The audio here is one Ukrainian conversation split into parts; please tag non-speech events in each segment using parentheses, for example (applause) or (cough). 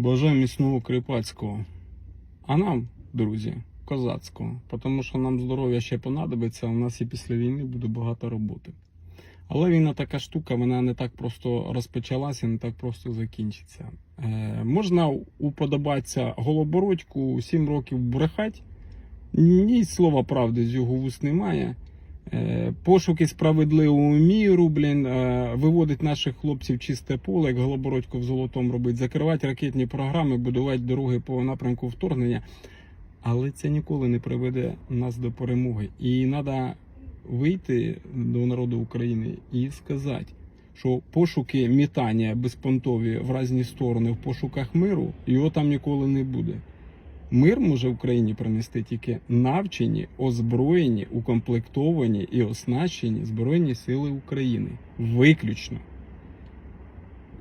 Бажаю міцного кріпацького. А нам, друзі, козацького. Тому що нам здоров'я ще понадобиться, у нас і після війни буде багато роботи. Але війна така штука, вона не так просто розпочалася, не так просто закінчиться. Е, можна уподобатися голобородьку 7 років брехать, ні слова правди з його вуст немає. Е, Пошуки справедливого міру, блін, е, виводить наших хлопців чисте поле, як Голобородько в золотому робить, закривати ракетні програми, будувати дороги по напрямку вторгнення. Але це ніколи не приведе нас до перемоги. І треба вийти до народу України і сказати, що пошуки мітання безпонтові в різні сторони в пошуках миру, його там ніколи не буде. Мир може Україні принести тільки навчені, озброєні, укомплектовані і оснащені Збройні Сили України. Виключно.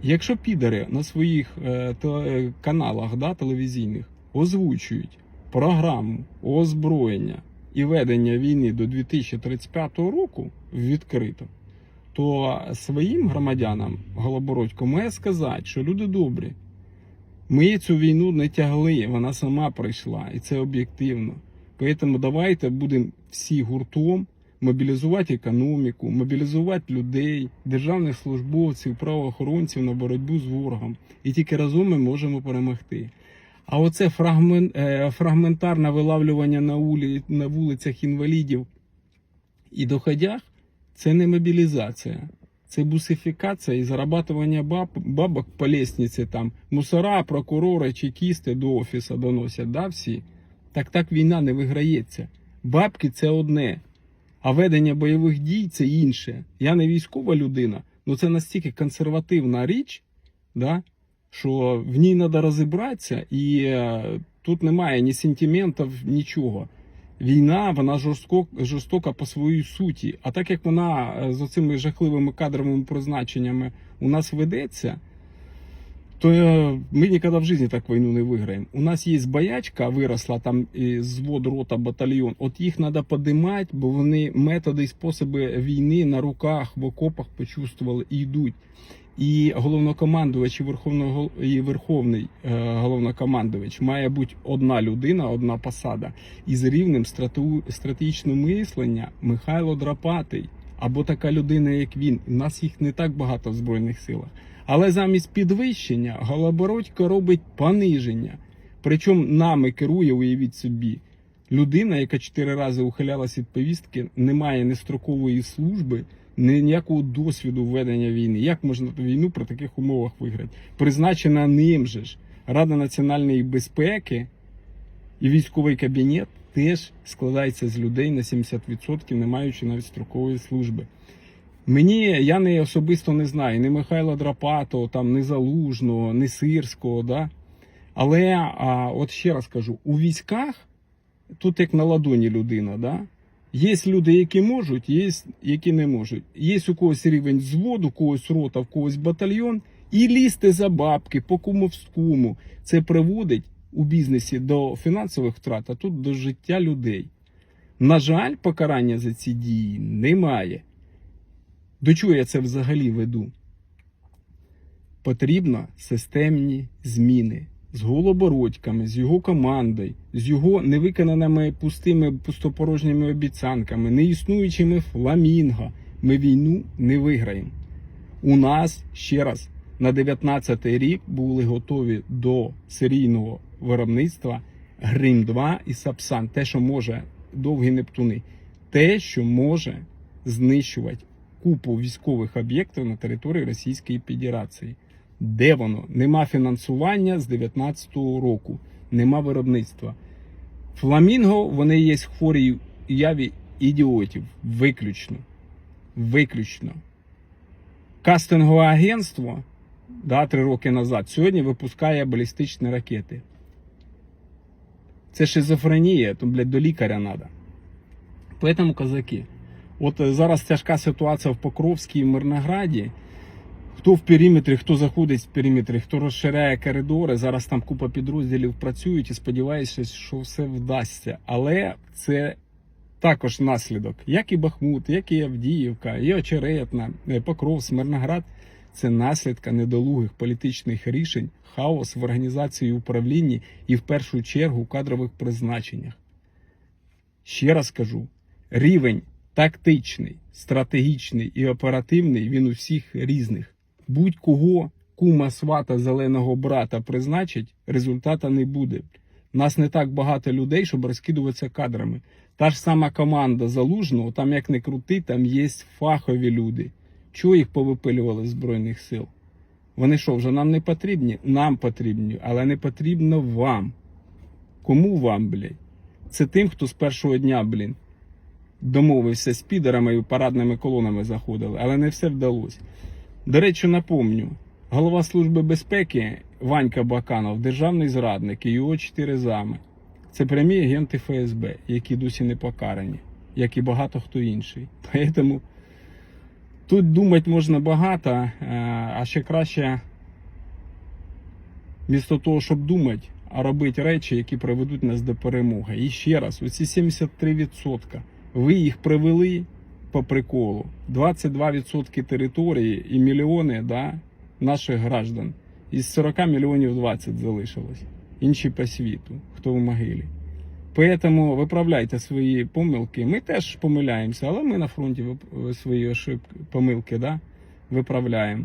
Якщо підари на своїх е, теле- каналах да, телевізійних озвучують програму озброєння і ведення війни до 2035 року відкрито, то своїм громадянам Голобородько має сказати, що люди добрі. Ми цю війну не тягли, вона сама прийшла, і це об'єктивно. Тому давайте будемо всі гуртом мобілізувати економіку, мобілізувати людей, державних службовців, правоохоронців на боротьбу з ворогом. І тільки разом ми можемо перемогти. А оце фрагмен, е, фрагментарне вилавлювання на, улі, на вулицях інвалідів і доходях це не мобілізація. Це бусифікація і зарабатування баб, бабок по лестниці там. Мусора, прокурори, чекісти до офісу доносять, да, всі? Так так війна не виграється. Бабки це одне, а ведення бойових дій це інше. Я не військова людина, але це настільки консервативна річ, да, що в ній треба розібратися, і е, тут немає ні сентиментів, нічого. Війна, вона жорстко, жорстока по своїй суті. А так як вона е, з оцими жахливими кадровими призначеннями у нас ведеться, то е, ми ніколи в житті так війну не виграємо. У нас є боячка, виросла там звод, рота, батальйон. От їх треба подимати, бо вони методи і способи війни на руках, в окопах почувствували і йдуть. І головнокомандувач і верховного і верховний е, головнокомандувач має бути одна людина, одна посада. із рівнем стратегічного мислення Михайло Драпатий або така людина, як він. У нас їх не так багато в збройних силах. Але замість підвищення Голобородько робить пониження. Причому нами керує, уявіть собі, людина, яка чотири рази ухилялася від повістки, не має нестрокової служби, ніякого досвіду ведення війни. Як можна війну при таких умовах виграти? Призначена ним же ж Рада національної безпеки і військовий кабінет теж складається з людей на 70%, не маючи навіть строкової служби. Мені я не особисто не знаю ні Михайла Драпатого, там, ні Залужного, ні Сирського, да? але а, от ще раз кажу: у військах тут як на ладоні людина, да? Є люди, які можуть, є які не можуть. Є у когось рівень взводу, у когось рота, в когось батальйон, і лізти за бабки по кумовському. Це приводить у бізнесі до фінансових втрат, а тут до життя людей. На жаль, покарання за ці дії немає. До чого я це взагалі веду? Потрібно системні зміни з голобородьками, з його командою, з його невиконаними пустими пустопорожніми обіцянками, неіснуючими фламінго. Ми війну не виграємо. У нас ще раз на 19-й рік були готові до серійного виробництва Грим 2 і Сапсан. Те, що може довгі Нептуни, те, що може знищувати купу військових об'єктів на території Російської Федерації. Де воно? Нема фінансування з 19-го року, нема виробництва. Фламінго, вони є хворі яві ідіотів. Виключно. Виключно. Кастингове агентство да, три роки назад сьогодні випускає балістичні ракети. Це шизофренія, то, блядь, до лікаря треба. Поэтому, козаки, от е, зараз тяжка ситуація в Покровській і Мирнограді. Хто в периметрі, хто заходить в периметрі, хто розширяє коридори. Зараз там купа підрозділів працюють і сподіваюся, що все вдасться. Але це також наслідок, як і Бахмут, як і Авдіївка, і Очеретна, Покров, Смирноград. це наслідка недолугих політичних рішень, хаос в організації управлінні і в першу чергу кадрових призначеннях. Ще раз кажу: рівень тактичний, стратегічний і оперативний він у всіх різних. Будь-кого кума свата зеленого брата призначить, результата не буде. Нас не так багато людей, щоб розкидуватися кадрами. Та ж сама команда залужного, там як не крути, там є фахові люди. Чого їх повипилювали з Збройних сил? Вони що, вже нам не потрібні? Нам потрібні, але не потрібно вам. Кому вам, блядь? Це тим, хто з першого дня, блін, домовився з підерами і парадними колонами заходили, але не все вдалося. До речі, напомню, голова Служби безпеки Ванька Баканов, державний зрадник і його чотири зами. Це прямі агенти ФСБ, які досі не покарані, як і багато хто інший. (laughs) Тому тут думати можна багато, е, а ще краще, вмісто того, щоб думати, а робити речі, які приведуть нас до перемоги. І ще раз, оці 73%, ви їх привели по приколу. 22% території і мільйони да, наших граждан. Із 40 мільйонів 20 залишилось. Інші по світу, хто в могилі. Поэтому виправляйте свої помилки. Ми теж помиляємося, але ми на фронті свої ошибки, помилки да, виправляємо.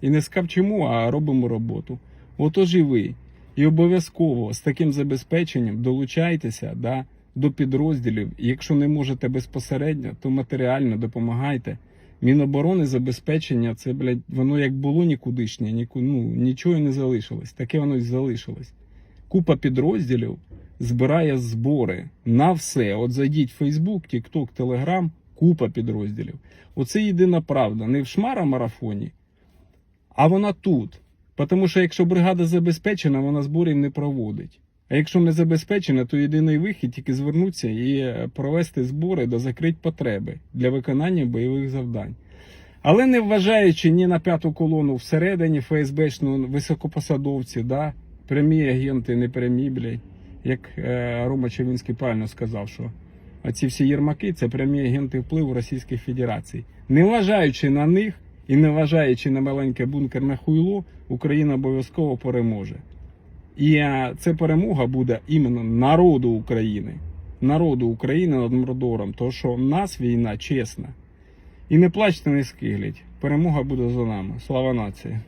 І не скавчимо, а робимо роботу. Отож і ви. І обов'язково з таким забезпеченням долучайтеся да, до підрозділів. Якщо не можете безпосередньо, то матеріально допомагайте. Міноборони забезпечення, це, блядь, воно як було нікудишнє, ніку, ну, нічого не залишилось. Таке воно й залишилось. Купа підрозділів збирає збори на все. От зайдіть в Facebook, TikTok, Telegram, купа підрозділів. Оце єдина правда. Не в шмара марафоні, а вона тут. Тому що якщо бригада забезпечена, вона зборів не проводить. А якщо не забезпечена, то єдиний вихід тільки звернутися і е, провести збори до закрить потреби для виконання бойових завдань. Але не вважаючи ні на п'яту колону всередині ФСБшну високопосадовці, да, прямі агенти, не прямі, блядь, як е, Рома Човінський правильно сказав, що оці всі єрмаки це прямі агенти впливу Російської Федерації. Не вважаючи на них і не вважаючи на маленьке бункерне хуйло, Україна обов'язково переможе. І це перемога буде іменно народу України. Народу України над Мордором, тому що в нас війна чесна. І не плачте, не скигліть. Перемога буде за нами. Слава нації!